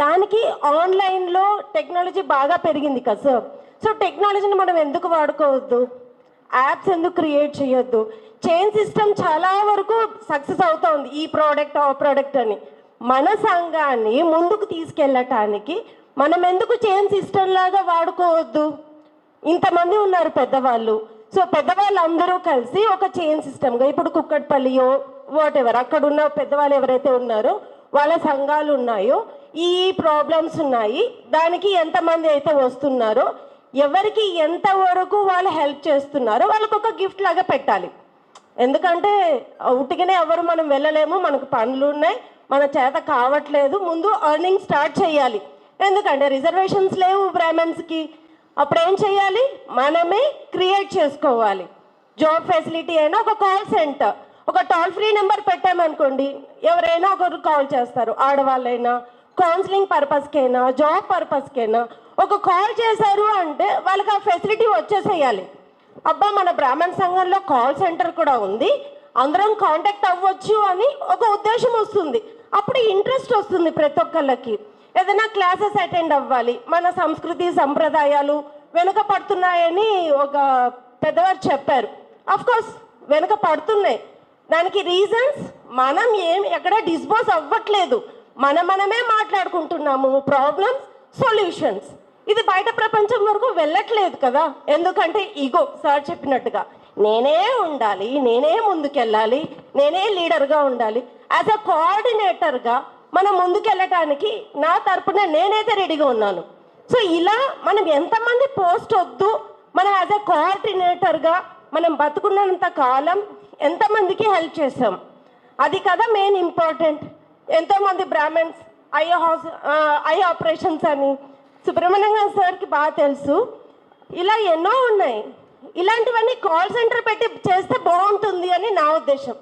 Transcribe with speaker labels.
Speaker 1: దానికి ఆన్లైన్లో టెక్నాలజీ బాగా పెరిగింది కదా సార్ సో టెక్నాలజీని మనం ఎందుకు వాడుకోవద్దు? యాప్స్ ఎందుకు క్రియేట్ చేయొద్దు? చైన్ సిస్టమ్ చాలా వరకు సక్సెస్ అవుతోంది ఈ ప్రోడక్ట్ ఆ ప్రోడక్ట్ అని. మన సంఘాన్ని ముందుకు తీసుకెళ్ళటానికి మనం ఎందుకు చైన్ సిస్టమ్ లాగా వాడుకోవద్దు? ఇంతమంది ఉన్నారు పెద్దవాళ్ళు. సో పెద్దవాళ్ళు అందరూ కలిసి ఒక చైన్ సిస్టమ్గా ఇప్పుడు కుక్కట్పల్లియో వాట్ ఎవర్ అక్కడ ఉన్న పెద్దవాళ్ళు ఎవరైతే ఉన్నారో వాళ్ళ సంఘాలు ఉన్నాయో ఈ ప్రాబ్లమ్స్ ఉన్నాయి. దానికి ఎంతమంది అయితే వస్తున్నారో ఎవరికి ఎంతవరకు వాళ్ళు హెల్ప్ చేస్తున్నారో వాళ్ళకు ఒక గిఫ్ట్ లాగా పెట్టాలి. ఎందుకంటే ఉట్టిగానే ఎవరు మనం వెళ్ళలేము. మనకు పనులు ఉన్నాయి. మన చేత కావట్లేదు. ముందు ఎర్నింగ్ స్టార్ట్ చేయాలి. ఎందుకంటే రిజర్వేషన్స్ లేవు బ్రాహ్మణ్స్కి. అప్పుడు ఏం చేయాలి? మనమే క్రియేట్ చేసుకోవాలి. జాబ్ ఫెసిలిటీ అయినా ఒక కాల్ సెంటర్ ఒక టోల్ ఫ్రీ నెంబర్ పెట్టామనుకోండి ఎవరైనా ఒకరు కాల్ చేస్తారు. ఆడవాళ్ళైనా కౌన్సిలింగ్ పర్పస్కైనా జాబ్ పర్పస్కైనా ఒక కాల్ చేశారు అంటే వాళ్ళకి ఆ ఫెసిలిటీ వచ్చేసేయాలి. అబ్బా మన బ్రాహ్మణ సంఘంలో కాల్ సెంటర్ కూడా ఉంది. అందరం కాంటాక్ట్ అవ్వచ్చు అని ఒక ఉద్దేశం వస్తుంది. అప్పుడు ఇంట్రెస్ట్ వస్తుంది ప్రతి ఒక్కళ్ళకి. ఏదైనా క్లాసెస్ అటెండ్ అవ్వాలి. మన సంస్కృతి సంప్రదాయాలు వెనుక పడుతున్నాయని ఒక పెద్దవారు చెప్పారు. అఫ్ కోర్స్ వెనుక పడుతున్నాయి దానికి రీజన్స్ మనం ఏం ఎక్కడ డిస్పోజ్ అవ్వట్లేదు. మన మనమే మాట్లాడుకుంటున్నాము ప్రాబ్లమ్స్ సొల్యూషన్స్ ఇది బయట ప్రపంచం వరకు వెళ్ళట్లేదు కదా. ఎందుకంటే ఇగో సార్ చెప్పినట్టుగా నేనే ఉండాలి నేనే ముందుకెళ్ళాలి నేనే లీడర్గా ఉండాలి. యాజ్ అ కోఆర్డినేటర్గా మనం ముందుకెళ్ళటానికి నా తరపున నేనైతే రెడీగా ఉన్నాను. సో ఇలా మనం ఎంతమంది పోస్ట్ వద్దు మనం యాజ్ అ కోఆర్డినేటర్గా మనం బతుకున్నంత కాలం ఎంతమందికి హెల్ప్ చేసాం అది కదా మెయిన్ ఇంపార్టెంట్ ఎంతోమంది బ్రాహ్మణ్స్ ఐ హాస్ ఐ ఆపరేషన్స్ అని సుబ్రహ్మణ్యం సార్కి బాగా తెలుసు. ఇలా ఎన్నో ఉన్నాయి. ఇలాంటివన్నీ కాల్ సెంటర్ పెట్టి చేస్తే బాగుంటుంది అని నా ఉద్దేశం.